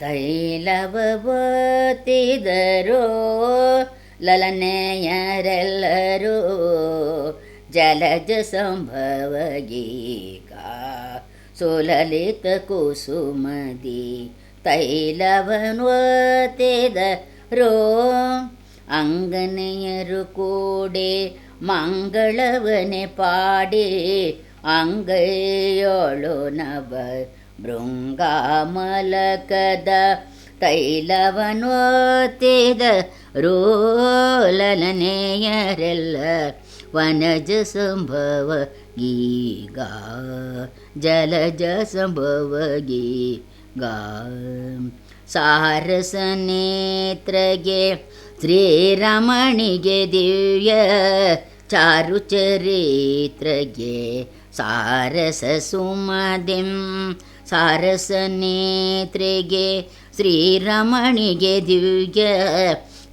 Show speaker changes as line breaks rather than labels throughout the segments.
ತೈಲವತ್ತಿದರು ಲಲನೆಯರೆಲ್ಲರೂ ಜಲಜ ಸಂಭವಗೀಗ ಸುಲಲಿತ ಕುಸುಮದಿ ತೈಲವನ್ವತ್ತಿದರು ಅಂಗನೆಯರು ಕೂಡಿ ಮಂಗಳವನೆ ಪಾಡಿ ಅಂಗೈಯೋಳು ನವ ಭೃಂಗಾಮಲಕದ ತೈಲವನ್ವತ್ತಿದ ರೋಲನೆಯರೆಲ್ಲ ವನಜ ಸಂಭವ ಗೀಗ ಜಲಜ ಸಂಭವ ಗೀಗ. ಸಾರಸ ನೇತ್ರಗೆ ಶ್ರೀರಮಣಿಗೆ ದಿವ್ಯ ಚಾರು ಸಾರಸ ಸುಮದಿಂ, ಸಾರಸ ನೇತ್ರೆಗೆ ಶ್ರೀರಮಣಿಗೆ ದಿವ್ಯ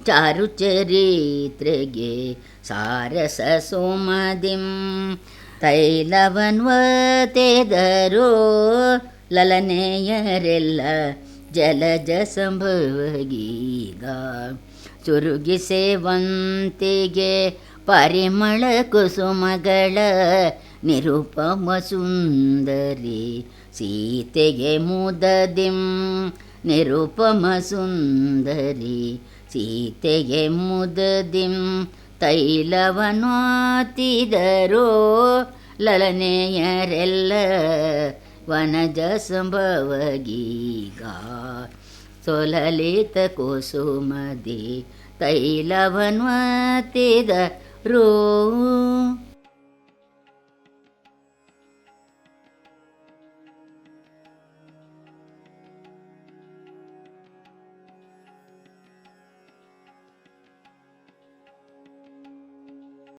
ಚಾರು ಚರಿತ್ರೆಗೆ ಸಾರಸ ಸುಮದಿಂ. ತೈಲವನ್ವತೆದರು ಲಲನೆಯರೆಲ್ಲ ಜಲಜ ಸಂಭವಗೀಗ. ಚುರುಗಿಸೇವಂತಿಗೆ ಪರಿಮಳ ಕುಸುಮಗಳ ನಿರುಪಮ ಸುಂದರಿ ಸೀತೆಗೆ ಮುದದಿಂ. ನಿರುಪಮ ಸುಂದರಿ ಸೀತೆಗೆ ಮುದದಿಂ. ತೈಲವನಾತಿದರೋ ಲಲನೆಯರೆಲ್ಲ ವನಜ ಸಂಭವಗೀಗ. ಸೊಲಲಿತ ಕುಸುಮದಿ ತೈಲವನ್ವತಿದ ರೋ